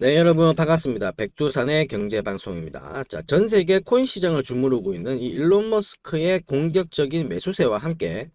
네, 여러분 반갑습니다. 백두산의 경제 방송입니다. 자, 전 세계 코인 시장을 주무르고 있는 이 일론 머스크의 공격적인 매수세와 함께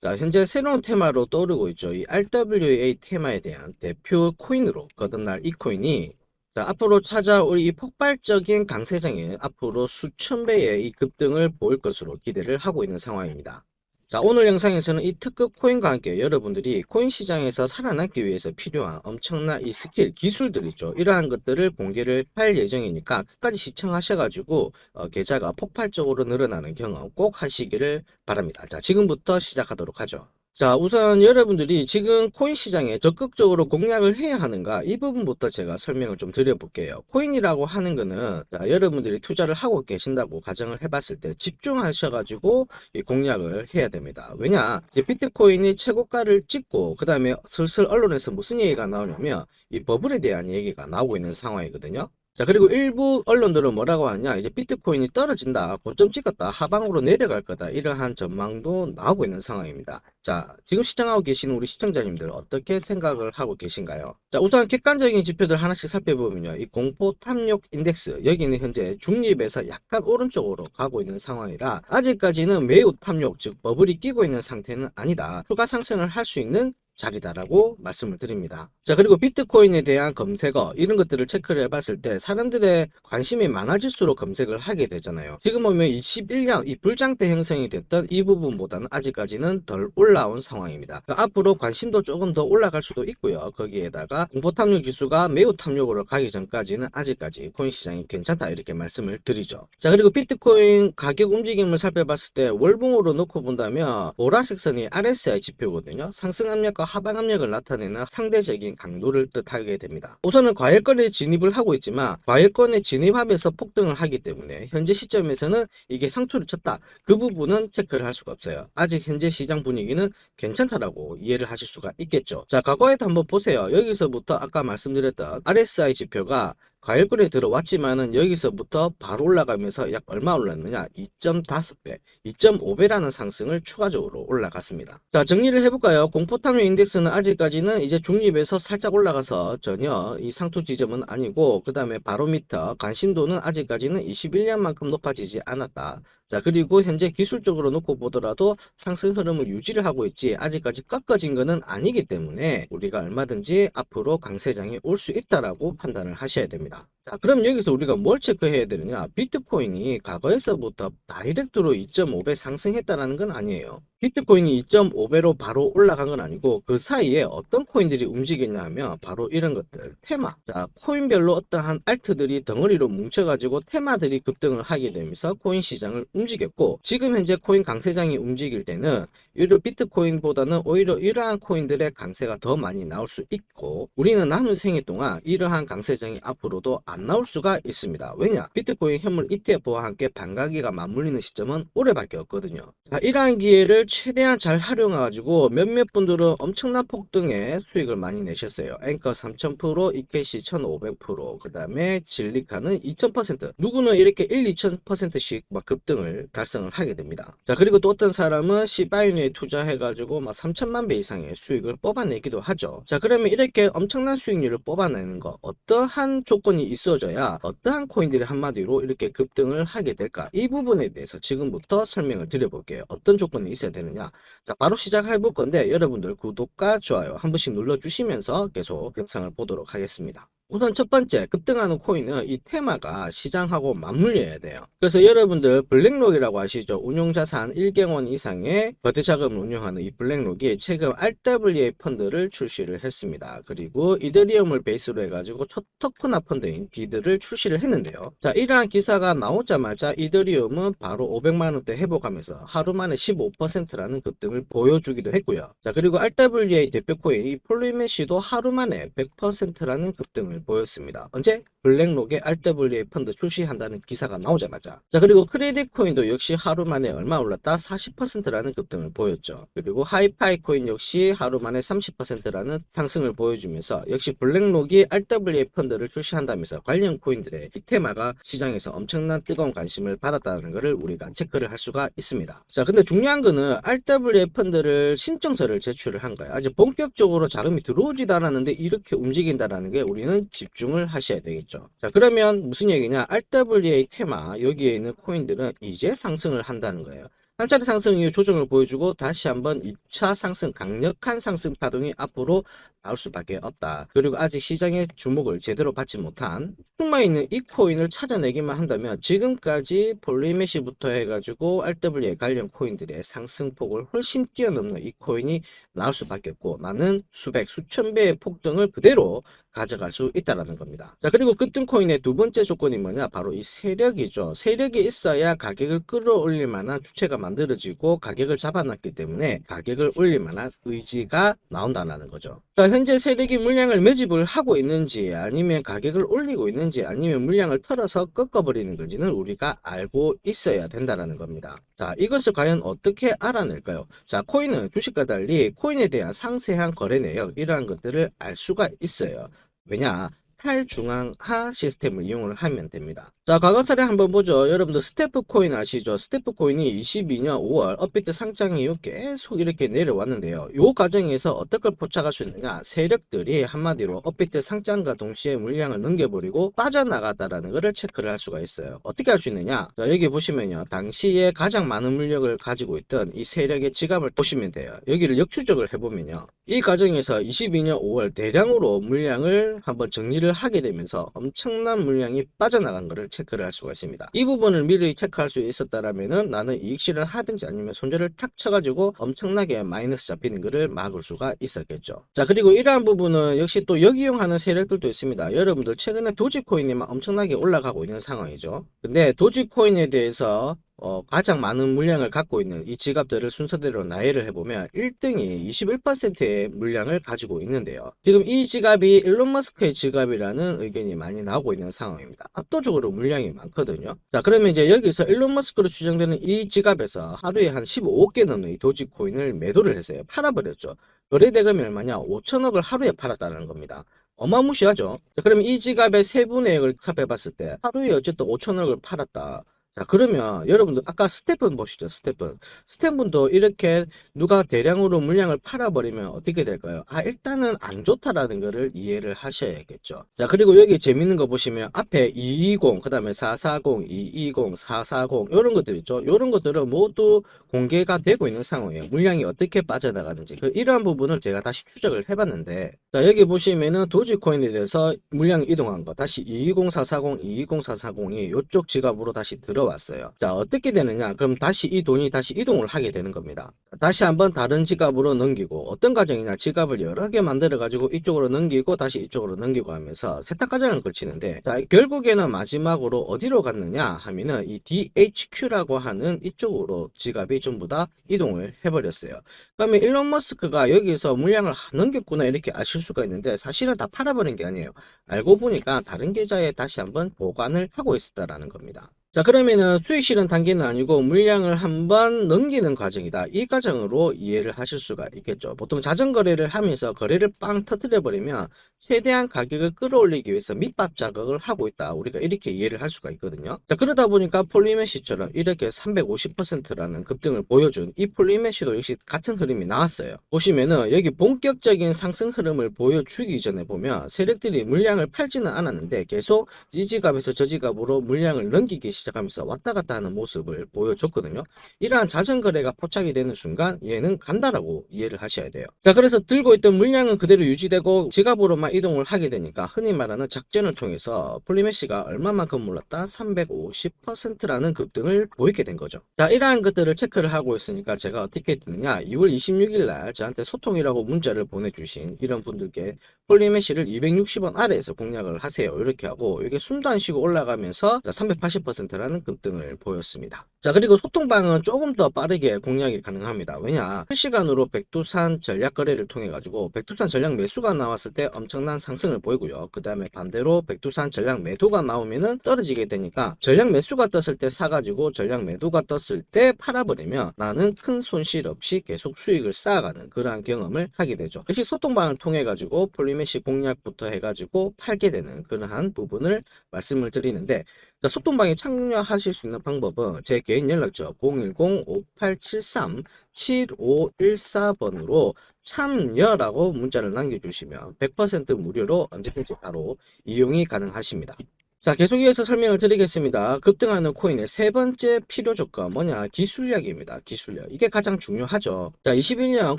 자, 현재 새로운 테마로 떠오르고 있죠. 이 RWA 테마에 대한 대표 코인으로 거듭날 이 코인이 자, 앞으로 찾아올 이 폭발적인 강세장에 앞으로 수천 배의 이 급등을 보일 것으로 기대를 하고 있는 상황입니다. 자, 오늘 영상에서는 이 특급 코인과 함께 여러분들이 코인 시장에서 살아남기 위해서 필요한 엄청난 이 스킬, 기술들 있죠. 이러한 것들을 공개를 할 예정이니까 끝까지 시청하셔가지고 어, 계좌가 폭발적으로 늘어나는 경험 꼭 하시기를 바랍니다. 자, 지금부터 시작하도록 하죠. 자, 우선 여러분들이 지금 코인 시장에 적극적으로 공략을 해야 하는가 이 부분부터 제가 설명을 좀 드려볼게요. 코인이라고 하는 거는 자, 여러분들이 투자를 하고 계신다고 가정을 해봤을 때 집중하셔가지고 이 공략을 해야 됩니다. 왜냐, 이제 비트코인이 최고가를 찍고 그 다음에 슬슬 언론에서 무슨 얘기가 나오냐면 이 버블에 대한 얘기가 나오고 있는 상황이거든요. 자, 그리고 일부 언론들은 뭐라고 하냐, 이제 비트코인이 떨어진다, 고점 찍었다, 하방으로 내려갈 거다, 이러한 전망도 나오고 있는 상황입니다. 자, 지금 시청하고 계시는 우리 시청자님들 어떻게 생각을 하고 계신가요? 자, 우선 객관적인 지표들 하나씩 살펴보면요. 이 공포 탐욕 인덱스, 여기는 현재 중립에서 약간 오른쪽으로 가고 있는 상황이라 아직까지는 매우 탐욕, 즉 버블이 끼고 있는 상태는 아니다. 추가 상승을 할 수 있는 자리다라고 말씀을 드립니다. 자, 그리고 비트코인에 대한 검색어, 이런 것들을 체크를 해봤을 때 사람들의 관심이 많아질수록 검색을 하게 되잖아요. 지금 보면 21년 이 불장 때 형성이 됐던 이 부분보다는 아직까지는 덜 올라온 상황입니다. 그러니까 앞으로 관심도 조금 더 올라갈 수도 있고요. 거기에다가 공포 탐욕 지수가 매우 탐욕으로 가기 전까지는 아직까지 코인 시장이 괜찮다 이렇게 말씀을 드리죠. 자, 그리고 비트코인 가격 움직임을 살펴봤을 때 월봉으로 놓고 본다면 보라색 선이 RSI 지표거든요. 상승 압력과 하방 압력을 나타내는 상대적인 강도를 뜻하게 됩니다. 우선은 과열권에 진입을 하고 있지만 과열권에 진입하면서 폭등을 하기 때문에 현재 시점에서는 이게 상투를 쳤다. 그 부분은 체크를 할 수가 없어요. 아직 현재 시장 분위기는 괜찮다라고 이해를 하실 수가 있겠죠. 자, 과거에도 한번 보세요. 여기서부터 아까 말씀드렸던 RSI 지표가 과열권에 들어왔지만은 여기서부터 바로 올라가면서 약 얼마 올랐느냐? 2.5배 2.5배라는 상승을 추가적으로 올라갔습니다. 자 정리를 해볼까요? 공포탐욕 인덱스는 아직까지는 이제 중립에서 살짝 올라가서 전혀 이 상투 지점은 아니고 그 다음에 바로미터 관심도는 아직까지는 21년만큼 높아지지 않았다 자 그리고 현재 기술적으로 놓고 보더라도 상승 흐름을 유지를 하고 있지 아직까지 꺾어진 것은 아니기 때문에 우리가 얼마든지 앞으로 강세장이 올 수 있다라고 판단을 하셔야 됩니다. 자 그럼 여기서 우리가 뭘 체크해야 되느냐? 비트코인이 과거에서부터 다이렉트로 2.5배 상승했다라는 건 아니에요. 비트코인이 2.5배로 바로 올라간 건 아니고 그 사이에 어떤 코인들이 움직였냐 하면 바로 이런 것들. 테마. 자 코인별로 어떠한 알트들이 덩어리로 뭉쳐가지고 테마들이 급등을 하게 되면서 코인 시장을 움직였고 지금 현재 코인 강세장이 움직일 때는 오히려 비트코인보다는 오히려 이러한 코인들의 강세가 더 많이 나올 수 있고 우리는 남은 생애 동안 이러한 강세장이 앞으로도 안 나올 수가 있습니다 왜냐 비트코인 현물 ETF와 함께 반가기가 맞물리는 시점은 올해밖에 없거든요 자 이러한 기회를 최대한 잘 활용해가지고 몇몇 분들은 엄청난 폭등의 수익을 많이 내셨어요. 앵커 3000%, 이케시 1500%, 그 다음에 진리카는 2000%. 누구는 이렇게 1, 2000%씩 막 급등을 달성을 하게 됩니다. 자, 그리고 또 어떤 사람은 시바이누에 투자해가지고 막 3천만 배 이상의 수익을 뽑아내기도 하죠. 자, 그러면 이렇게 엄청난 수익률을 뽑아내는 거, 어떠한 조건이 있 어져야 어떠한 코인들이 한마디로 이렇게 급등을 하게 될까? 이 부분에 대해서 지금부터 설명을 드려볼게요. 어떤 조건이 있어야 되느냐? 자, 바로 시작해 볼 건데 여러분들 구독과 좋아요 한 번씩 눌러주시면서 계속 영상을 보도록 하겠습니다. 우선 첫 번째 급등하는 코인은 이 테마가 시장하고 맞물려야 돼요. 그래서 여러분들 블랙록이라고 아시죠? 운용자산 1개원 이상의 거대 자금을 운용하는 이 블랙록이 최근 RWA 펀드를 출시를 했습니다. 그리고 이더리움을 베이스로 해가지고 초토크나 펀드인 비드를 출시를 했는데요. 자, 이러한 기사가 나오자마자 이더리움은 바로 500만 원대 회복하면서 하루 만에 15%라는 급등을 보여주기도 했고요. 자, 그리고 RWA 대표 코인 이 폴리메시도 하루 만에 100%라는 급등을 보였습니다. 언제? 블랙록에 RWA 펀드 출시한다는 기사가 나오자마자 자 그리고 크레딧 코인도 역시 하루 만에 얼마 올랐다 40%라는 급등을 보였죠. 그리고 하이파이 코인 역시 하루 만에 30%라는 상승을 보여주면서 역시 블랙록이 RWA 펀드를 출시한다면서 관련 코인들의 이 테마가 시장에서 엄청난 뜨거운 관심을 받았다는 것을 우리가 체크를 할 수가 있습니다. 자 근데 중요한 거는 RWA 펀드를 신청서를 제출을 한 거예요. 아직 본격적으로 자금이 들어오지도 않았는데 이렇게 움직인다라는 게 우리는 집중을 하셔야 되겠죠. 자 그러면 무슨 얘기냐? RWA 테마 여기에 있는 코인들은 이제 상승을 한다는 거예요. 한 차례 상승 이후 조정을 보여주고 다시 한번 2차 상승 강력한 상승 파동이 앞으로 나올 수밖에 없다. 그리고 아직 시장의 주목을 제대로 받지 못한 숨어 있는 이 코인을 찾아내기만 한다면 지금까지 폴리메시부터 해가지고 RWA 관련 코인들의 상승폭을 훨씬 뛰어넘는 이 코인이 나올 수밖에 없고 많은 수백 수천 배의 폭등을 그대로 가져갈 수 있다라는 겁니다. 자 그리고 급등 코인의 두 번째 조건이 뭐냐 바로 이 세력이죠. 세력이 있어야 가격을 끌어올릴 만한 주체가 만들어지고 가격을 잡아놨기 때문에 가격을 올릴 만한 의지가 나온다는 거죠. 자 현재 세력이 물량을 매집을 하고 있는지 아니면 가격을 올리고 있는지 아니면 물량을 털어서 꺾어버리는 건지는 우리가 알고 있어야 된다라는 겁니다. 자 이것을 과연 어떻게 알아낼까요? 자 코인은 주식과 달리 코인 에 대한 상세한 거래 내역 이러한 것들을 알 수가 있어요. 왜냐? 탈중앙화 시스템을 이용을 하면 됩니다. 자, 과거 사례 한번 보죠. 여러분들 스태프 코인 아시죠? 스태프 코인이 22년 5월 업비트 상장 이후 계속 이렇게 내려왔는데요. 이 과정에서 걸 포착할 수 있느냐? 세력들이 한마디로 업비트 상장과 동시에 물량을 넘겨버리고 빠져나갔다라는 것을 체크를 할 수가 있어요. 어떻게 할 수 있느냐? 자, 여기 보시면요. 당시에 가장 많은 물력을 가지고 있던 이 세력의 지갑을 보시면 돼요. 여기를 역추적을 해보면요. 이 과정에서 22년 5월 대량으로 물량을 한번 정리를 하게 되면서 엄청난 물량이 빠져나간 것을 체크를 할 수가 있습니다. 이 부분을 미리 체크할 수 있었다라면은 나는 이익 실현을 하든지 아니면 손절을 탁 쳐가지고 엄청나게 마이너스 잡히는 것을 막을 수가 있었겠죠. 자 그리고 이러한 부분은 역시 또 역이용하는 세력들도 있습니다. 여러분들 최근에 도지코인이 막 엄청나게 올라가고 있는 상황이죠. 근데 도지코인에 대해서 어, 가장 많은 물량을 갖고 있는 이 지갑들을 순서대로 나열을 해보면 1등이 21%의 물량을 가지고 있는데요. 지금 이 지갑이 일론 머스크의 지갑이라는 의견이 많이 나오고 있는 상황입니다. 압도적으로 물량이 많거든요. 자, 그러면 이제 여기서 일론 머스크로 추정되는 이 지갑에서 하루에 한 15개 넘는 이 도지코인을 매도를 했어요. 팔아버렸죠. 거래 대금이 얼마냐? 5천억을 하루에 팔았다는 겁니다. 어마무시하죠. 자, 그럼 이 지갑의 세분의 액을 삽해봤을 때 하루에 어쨌든 5천억을 팔았다. 자, 그러면 여러분들 아까 스테픈 보시죠. 스테픈. 스테픈도 이렇게 누가 대량으로 물량을 팔아버리면 어떻게 될까요? 아, 일단은 안 좋다라는 거를 이해를 하셔야겠죠. 자, 그리고 여기 재밌는 거 보시면 앞에 220, 그 다음에 440, 220, 440 이런 것들 있죠. 이런 것들은 모두 공개가 되고 있는 상황이에요. 물량이 어떻게 빠져나가는지. 그 이러한 부분을 제가 다시 추적을 해봤는데 자, 여기 보시면은 도지코인에 대해서 물량 이동한 거 다시 220, 440, 220, 440이 이쪽 지갑으로 다시 들어 왔어요. 자, 어떻게 되느냐? 그럼 다시 이 돈이 다시 이동을 하게 되는 겁니다. 다시 한번 다른 지갑으로 넘기고 어떤 과정이냐? 지갑을 여러 개 만들어 가지고 이쪽으로 넘기고 다시 이쪽으로 넘기고 하면서 세탁 과정을 거치는데 자, 결국에는 마지막으로 어디로 갔느냐 하면은 이 DHQ라고 하는 이쪽으로 지갑이 전부 다 이동을 해 버렸어요. 그러면 일론 머스크가 여기서 물량을 넘겼구나 이렇게 아실 수가 있는데 사실은 다 팔아버린 게 아니에요. 알고 보니까 다른 계좌에 다시 한번 보관을 하고 있었다라는 겁니다. 자 그러면은 수익 실현 단계는 아니고 물량을 한 번 넘기는 과정이다. 이 과정으로 이해를 하실 수가 있겠죠. 보통 자전거래를 하면서 거래를 빵 터뜨려 버리면 최대한 가격을 끌어올리기 위해서 밑밥 작업을 하고 있다. 우리가 이렇게 이해를 할 수가 있거든요. 자 그러다 보니까 폴리메시처럼 이렇게 350%라는 급등을 보여준 이 폴리메시도 역시 같은 흐름이 나왔어요. 보시면은 여기 본격적인 상승 흐름을 보여주기 전에 보면 세력들이 물량을 팔지는 않았는데 계속 이 지갑에서 저 지갑으로 물량을 넘기기 시작하면서 왔다 갔다 하는 모습을 보여줬거든요. 이러한 자전 거래가 포착이 되는 순간 얘는 간다라고 이해를 하셔야 돼요. 자, 그래서 들고 있던 물량은 그대로 유지되고 지갑으로만 이동을 하게 되니까 흔히 말하는 작전을 통해서 폴리메시가 얼마만큼 올랐다? 350%라는 급등을 보이게 된 거죠. 자, 이러한 것들을 체크를 하고 있으니까 제가 어떻게 했느냐? 2월 26일 날 저한테 소통이라고 문자를 보내주신 이런 분들께 폴리메시를 260원 아래에서 공략을 하세요. 이렇게 하고 이게 쉬고 올라가면서 380% 10%라는 급등을 보였습니다. 자, 그리고 소통방은 조금 더 빠르게 공략이 가능합니다. 왜냐? 실시간으로 백두산 전략 거래를 통해 가지고 백두산 전략 매수가 나왔을 때 엄청난 상승을 보이고요. 그 다음에 반대로 백두산 전략 매도가 나오면은 떨어지게 되니까 전략 매수가 떴을 때 사가지고 전략 매도가 떴을 때 팔아버리면 나는 큰 손실 없이 계속 수익을 쌓아가는 그러한 경험을 하게 되죠. 역시 소통방을 통해 가지고 폴리메시 공략부터 해가지고 팔게 되는 그러한 부분을 말씀을 드리는데 자, 소통방에 참여하실 수 있는 방법은 제 개인 연락처 010-5873-7514번으로 참여라고 문자를 남겨주시면 100% 무료로 언제든지 바로 이용이 가능하십니다. 자, 계속 이어서 설명을 드리겠습니다. 급등하는 코인의 세 번째 필요 조건 뭐냐? 기술력입니다. 기술력. 이게 가장 중요하죠. 자, 21년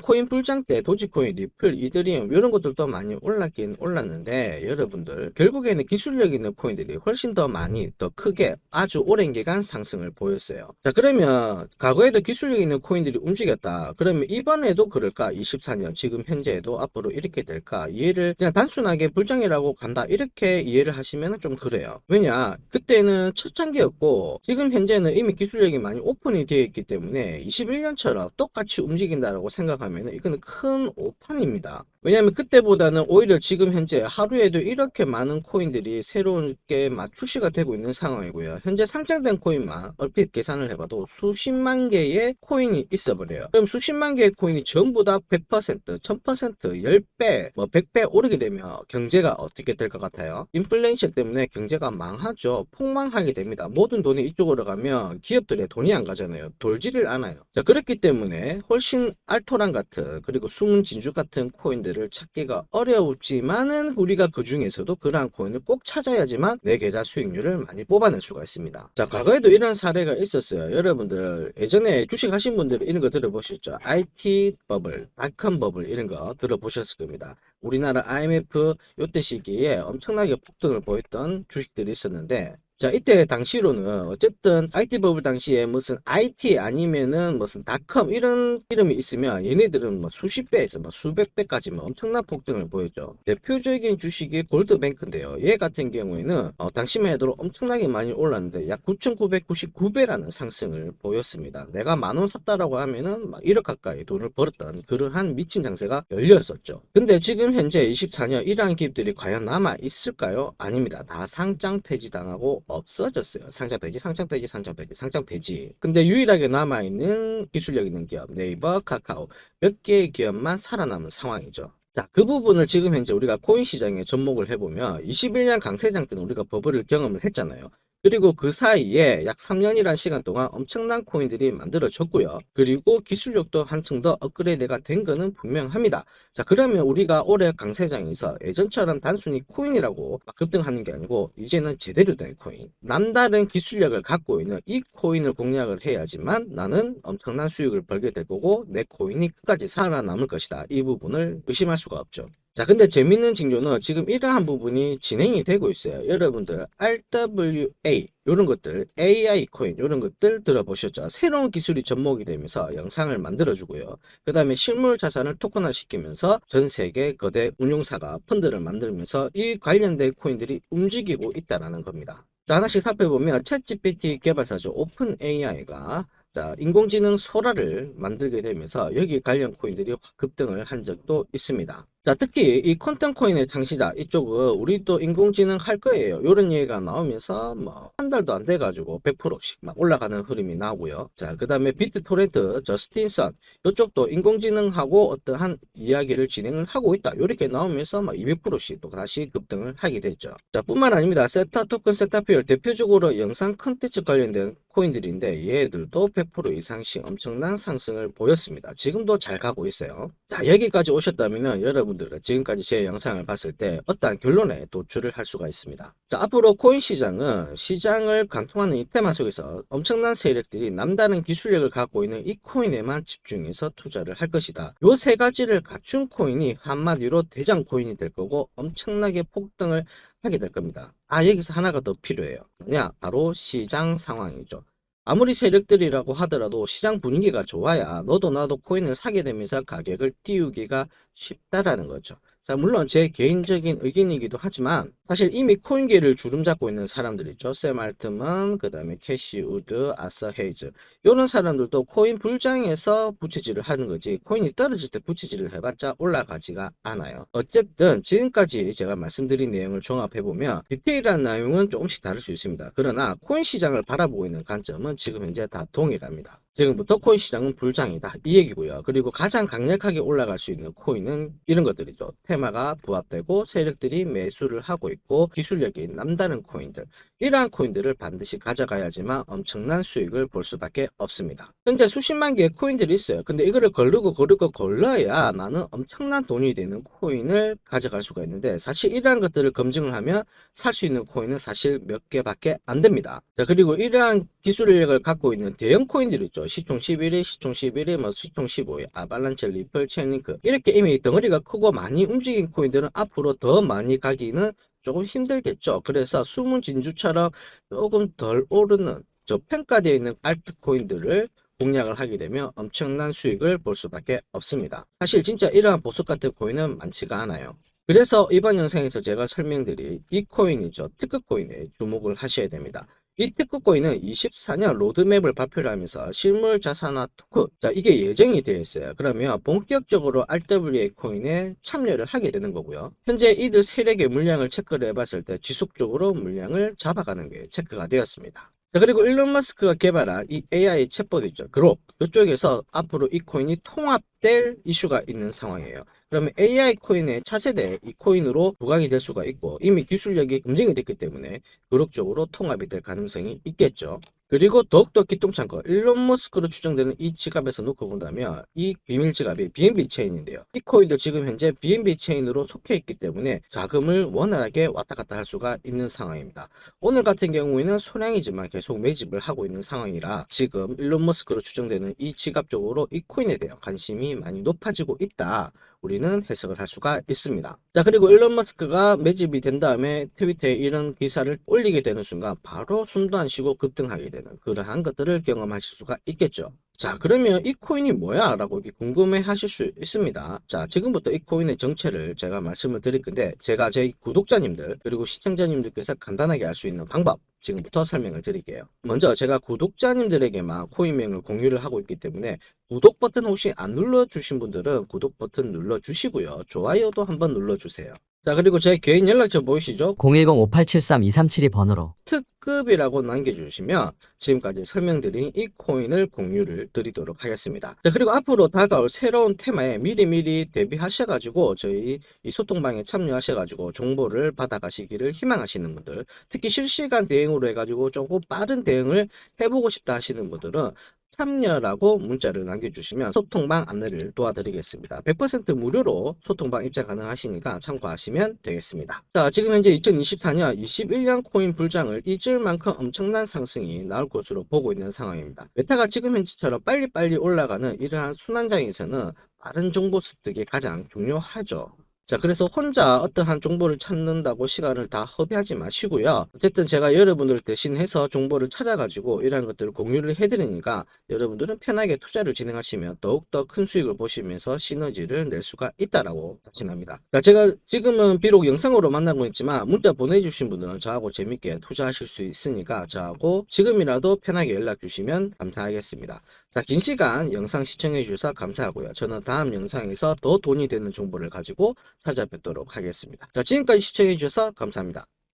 코인 불장 때 도지코인, 리플, 이더리움 이런 것들도 많이 올랐긴 올랐는데 여러분들 결국에는 기술력 있는 코인들이 훨씬 더 많이 더 크게 아주 오랜 기간 상승을 보였어요. 자, 그러면 과거에도 기술력 있는 코인들이 움직였다. 그러면 이번에도 그럴까? 24년 지금 현재에도 앞으로 이렇게 될까? 이해를 그냥 단순하게 불장이라고 간다. 이렇게 이해를 하시면 좀 그래요. 왜냐 그때는 첫 단계였고 지금 현재는 이미 기술력이 많이 오픈이 되어 있기 때문에 21년처럼 똑같이 움직인다라고 생각하면 이거는 큰 오판입니다. 왜냐하면 그때보다는 오히려 지금 현재 하루에도 이렇게 많은 코인들이 새롭게 막 출시가 되고 있는 상황이고요. 현재 상장된 코인만 얼핏 계산을 해봐도 수십만 개의 코인이 있어버려요. 그럼 수십만 개의 코인이 전부 다 100%, 1000%, 10배, 뭐 100배 오르게 되면 경제가 어떻게 될 것 같아요? 인플레이션 때문에 경제가 망하죠. 폭망하게 됩니다. 모든 돈이 이쪽으로 가면 기업들의 돈이 안 가잖아요. 돌지를 않아요. 자, 그렇기 때문에 훨씬 알토란 같은 그리고 숨은 진주 같은 코인들 을 찾기가 어려웠지만은 우리가 그 중에서도 그러한 코인을 꼭 찾아야지만 내 계좌 수익률을 많이 뽑아낼 수가 있습니다. 자, 과거에도 이런 사례가 있었어요. 여러분들 예전에 주식 하신 분들 이런 거 들어보셨죠? IT 버블, 닷컴 버블 이런 거 들어보셨을 겁니다. 우리나라 IMF 요때 시기에 엄청나게 폭등을 보였던 주식들이 있었는데 자, 이때 당시로는 어쨌든 IT 버블 당시에 무슨 IT 아니면은 무슨 닷컴 이런 이름이 있으면 얘네들은 뭐 수십 배에서 뭐 수백 배까지 뭐 엄청난 폭등을 보였죠. 대표적인 주식이 골드뱅크인데요. 얘 같은 경우에는 어, 당시만 해도 엄청나게 많이 올랐는데 약 9,999배라는 상승을 보였습니다. 내가 만 원 샀다라고 하면은 막 1억 가까이 돈을 벌었던 그러한 미친 장세가 열렸었죠. 근데 지금 현재 24년 이러한 기업들이 과연 남아 있을까요? 아닙니다. 다 상장 폐지당하고 없어졌어요. 상장 폐지, 상장 폐지, 상장 폐지, 상장 폐지. 근데 유일하게 남아있는 기술력 있는 기업, 네이버, 카카오 몇 개의 기업만 살아남은 상황이죠. 자, 그 부분을 지금 현재 우리가 코인 시장에 접목을 해보면 21년 강세장 때는 우리가 버블을 경험을 했잖아요. 그리고 그 사이에 약 3년이란 시간 동안 엄청난 코인들이 만들어졌고요. 그리고 기술력도 한층 더 업그레이드가 된 거는 분명합니다. 자, 그러면 우리가 올해 강세장에서 예전처럼 단순히 코인이라고 막 급등하는 게 아니고 이제는 제대로 된 코인, 남다른 기술력을 갖고 있는 이 코인을 공략을 해야지만 나는 엄청난 수익을 벌게 될 거고 내 코인이 끝까지 살아남을 것이다. 이 부분을 의심할 수가 없죠. 자, 근데 재밌는 징조는 지금 이러한 부분이 진행이 되고 있어요. 여러분들 RWA 이런 것들, AI 코인 이런 것들 들어보셨죠? 새로운 기술이 접목이 되면서 영상을 만들어주고요. 그 다음에 실물 자산을 토큰화 시키면서 전 세계 거대 운용사가 펀드를 만들면서 이 관련된 코인들이 움직이고 있다라는 겁니다. 자, 하나씩 살펴보면 챗GPT 개발사죠. 오픈 AI가 자, 인공지능 소라를 만들게 되면서 여기 관련 코인들이 급등을 한 적도 있습니다. 자, 특히 이 퀀텀 코인의 창시자 이쪽은 우리 또 인공지능 할 거예요. 이런 얘기가 나오면서 뭐 한 달도 안 돼가지고 100%씩 막 올라가는 흐름이 나오고요. 자, 그 다음에 비트 토렌트, 저 스틴선 이쪽도 인공지능하고 어떠한 이야기를 진행을 하고 있다. 이렇게 나오면서 막 200%씩 또 다시 급등을 하게 됐죠. 자, 뿐만 아닙니다. 세타 토큰, 세타피얼 대표적으로 영상 컨텐츠 관련된 코인들인데 얘들도 100% 이상씩 엄청난 상승을 보였습니다. 지금도 잘 가고 있어요. 자, 여기까지 오셨다면 여러분 들은 지금까지 제 영상을 봤을 때 어떠한 결론에 도출을 할 수가 있습니다. 자, 앞으로 코인 시장은 시장을 관통하는 이 테마 속에서 엄청난 세력들이 남다른 기술력을 갖고 있는 이 코인에만 집중해서 투자를 할 것이다. 요 세 가지를 갖춘 코인이 한마디로 대장 코인이 될 거고 엄청나게 폭등을 하게 될 겁니다. 아, 여기서 하나가 더 필요해요. 뭐냐? 바로 시장 상황이죠. 아무리 세력들이라고 하더라도 시장 분위기가 좋아야 너도 나도 코인을 사게 되면서 가격을 띄우기가 쉽다라는 거죠. 자, 물론 제 개인적인 의견이기도 하지만 사실 이미 코인계를 주름 잡고 있는 사람들 있죠. 샘 알트먼, 그 다음에 캐시 우드, 아서 헤이즈. 이런 사람들도 코인 불장에서 부채질을 하는 거지 코인이 떨어질 때 부채질을 해봤자 올라가지가 않아요. 어쨌든 지금까지 제가 말씀드린 내용을 종합해보면 디테일한 내용은 조금씩 다를 수 있습니다. 그러나 코인 시장을 바라보고 있는 관점은 지금 현재 다 동일합니다. 지금부터 코인 시장은 불장이다 이 얘기고요. 그리고 가장 강력하게 올라갈 수 있는 코인은 이런 것들이죠. 테마가 부합되고 세력들이 매수를 하고 있고 기술력이 남다른 코인들 이러한 코인들을 반드시 가져가야지만 엄청난 수익을 볼 수밖에 없습니다. 현재 수십만 개의 코인들이 있어요. 근데 이거를 걸르고 걸르고 걸러야 나는 엄청난 돈이 되는 코인을 가져갈 수가 있는데 사실 이러한 것들을 검증을 하면 살 수 있는 코인은 사실 몇 개밖에 안 됩니다. 자 그리고 이러한 기술력을 갖고 있는 대형 코인들 있죠. 시총 11위, 시총 11위, 뭐 시총 15위, 아발란체, 리플, 체인링크 이렇게 이미 덩어리가 크고 많이 움직인 코인들은 앞으로 더 많이 가기는 조금 힘들겠죠. 그래서 숨은 진주처럼 조금 덜 오르는 저평가되어 있는 알트코인들을 공략을 하게 되면 엄청난 수익을 볼 수밖에 없습니다. 사실 진짜 이러한 보석 같은 코인은 많지가 않아요. 그래서 이번 영상에서 제가 설명드릴 이 코인이죠. 특급 코인에 주목을 하셔야 됩니다. 이 특급 코인은 24년 로드맵을 발표를 하면서 실물 자산화 토큰 자 이게 예정이 되어 있어요. 그러면 본격적으로 RWA 코인에 참여를 하게 되는 거고요. 현재 이들 세력의 물량을 체크를 해봤을 때 지속적으로 물량을 잡아가는 게 체크가 되었습니다. 자, 그리고 일론 머스크가 개발한 이 AI 챗봇 있죠. 그록. 이쪽에서 앞으로 이 코인이 통합될 이슈가 있는 상황이에요. 그러면 AI 코인의 차세대 이 코인으로 부각이 될 수가 있고 이미 기술력이 검증이 됐기 때문에 그록 쪽으로 통합이 될 가능성이 있겠죠. 그리고 더욱더 기똥찬 거 일론 머스크로 추정되는 이 지갑에서 놓고 본다면 이 비밀 지갑이 BNB 체인인데요. 이 코인도 지금 현재 BNB 체인으로 속해 있기 때문에 자금을 원활하게 왔다 갔다 할 수가 있는 상황입니다. 오늘 같은 경우에는 소량이지만 계속 매집을 하고 있는 상황이라 지금 일론 머스크로 추정되는 이 지갑 쪽으로 이 코인에 대한 관심이 많이 높아지고 있다. 우리는 해석을 할 수가 있습니다. 자, 그리고 일론 머스크가 매집이 된 다음에 트위터에 이런 기사를 올리게 되는 순간 바로 숨도 안 쉬고 급등하게 되는 그러한 것들을 경험하실 수가 있겠죠. 자, 그러면 이 코인이 뭐야? 라고 궁금해 하실 수 있습니다. 자, 지금부터 이 코인의 정체를 제가 말씀을 드릴 건데, 제가 저희 구독자님들, 그리고 시청자님들께서 간단하게 알 수 있는 방법, 지금부터 설명을 드릴게요. 먼저 제가 구독자님들에게만 코인명을 공유를 하고 있기 때문에 구독 버튼 혹시 안 눌러주신 분들은 구독 버튼 눌러주시고요. 좋아요도 한번 눌러주세요. 자, 그리고 제 개인 연락처 보이시죠? 010-5873-2372번으로 특급이라고 남겨주시면 지금까지 설명드린 이 코인을 공유를 드리도록 하겠습니다. 자, 그리고 앞으로 다가올 새로운 테마에 미리미리 대비하셔가지고 저희 이 소통방에 참여하셔가지고 정보를 받아가시기를 희망하시는 분들, 특히 실시간 대응으로 해가지고 조금 빠른 대응을 해보고 싶다 하시는 분들은 참여라고 문자를 남겨주시면 소통방 안내를 도와드리겠습니다. 100% 무료로 소통방 입장 가능하시니까 참고하시면 되겠습니다. 자, 지금 현재 2024년 21년 코인 불장을 잊을 만큼 엄청난 상승이 나올 것으로 보고 있는 상황입니다. 메타가 지금 현재처럼 빨리빨리 올라가는 이러한 순환장에서는 빠른 정보 습득이 가장 중요하죠. 자, 그래서 혼자 어떠한 정보를 찾는다고 시간을 다 허비하지 마시고요. 어쨌든 제가 여러분들 대신해서 정보를 찾아가지고 이러한 것들을 공유를 해드리니까 여러분들은 편하게 투자를 진행하시면 더욱더 큰 수익을 보시면서 시너지를 낼 수가 있다라고 자신합니다. 자, 제가 지금은 비록 영상으로 만나고 있지만 문자 보내주신 분들은 저하고 재밌게 투자하실 수 있으니까 저하고 지금이라도 편하게 연락 주시면 감사하겠습니다. 자, 긴 시간 영상 시청해 주셔서 감사하고요. 저는 다음 영상에서 더 돈이 되는 정보를 가지고 찾아뵙도록 하겠습니다. 자, 지금까지 시청해 주셔서 감사합니다.